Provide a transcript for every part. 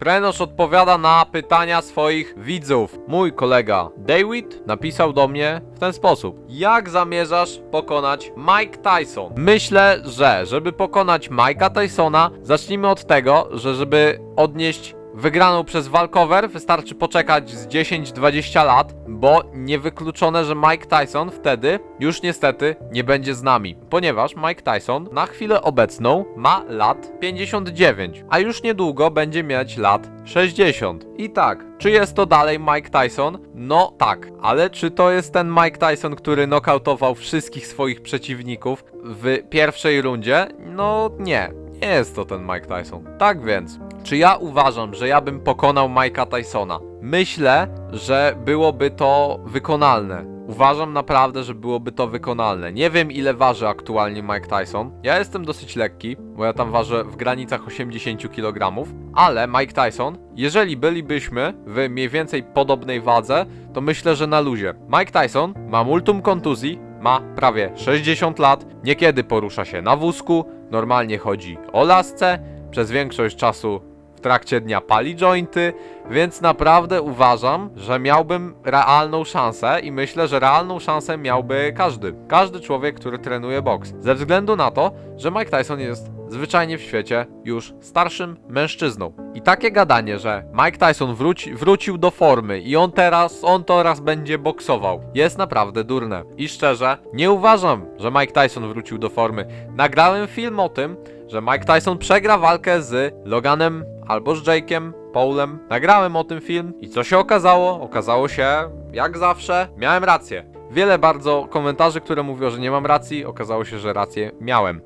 Prenosz odpowiada na pytania swoich widzów. Mój kolega David napisał do mnie w ten sposób. Jak zamierzasz pokonać Mike Tyson? Myślę, że żeby pokonać Mike'a Tysona, zacznijmy od tego, że żeby odnieść wygraną przez walkover wystarczy poczekać z 10-20 lat, bo niewykluczone, że Mike Tyson wtedy już niestety nie będzie z nami, ponieważ Mike Tyson na chwilę obecną ma lat 59, a już niedługo będzie mieć lat 60. I tak, czy jest to dalej Mike Tyson? No tak, ale czy to jest ten Mike Tyson, który nokautował wszystkich swoich przeciwników w pierwszej rundzie? No nie, nie jest to ten Mike Tyson. Tak więc, czy ja uważam, że ja bym pokonał Mike'a Tysona? Myślę, że byłoby to wykonalne. Uważam naprawdę, że byłoby to wykonalne. Nie wiem ile waży aktualnie Mike Tyson. Ja jestem dosyć lekki, bo ja tam ważę w granicach 80 kg, ale Mike Tyson, jeżeli bylibyśmy w mniej więcej podobnej wadze, to myślę, że na luzie. Mike Tyson ma multum kontuzji, ma prawie 60 lat, niekiedy porusza się na wózku, normalnie chodzi o lasce, przez większość czasu trakcie dnia pali jointy, więc naprawdę uważam, że miałbym realną szansę i myślę, że realną szansę miałby każdy. Każdy człowiek, który trenuje boks. Ze względu na to, że Mike Tyson jest zwyczajnie w świecie już starszym mężczyzną. I takie gadanie, że Mike Tyson wróci, wrócił do formy i on teraz, on teraz będzie boksował, jest naprawdę durne. I szczerze, nie uważam, że Mike Tyson wrócił do formy. Nagrałem film o tym, że Mike Tyson przegra walkę z Loganem albo z Jake'em Paulem. Nagrałem o tym film i co się okazało? Okazało się, jak zawsze, miałem rację. Wiele bardzo komentarzy, które mówiło, że nie mam racji, okazało się, że rację miałem.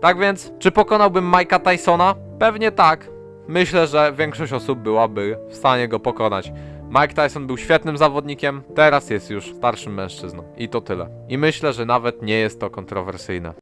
Tak więc, czy pokonałbym Mike'a Tysona? Pewnie tak. Myślę, że większość osób byłaby w stanie go pokonać. Mike Tyson był świetnym zawodnikiem, teraz jest już starszym mężczyzną. I to tyle. I myślę, że nawet nie jest to kontrowersyjne.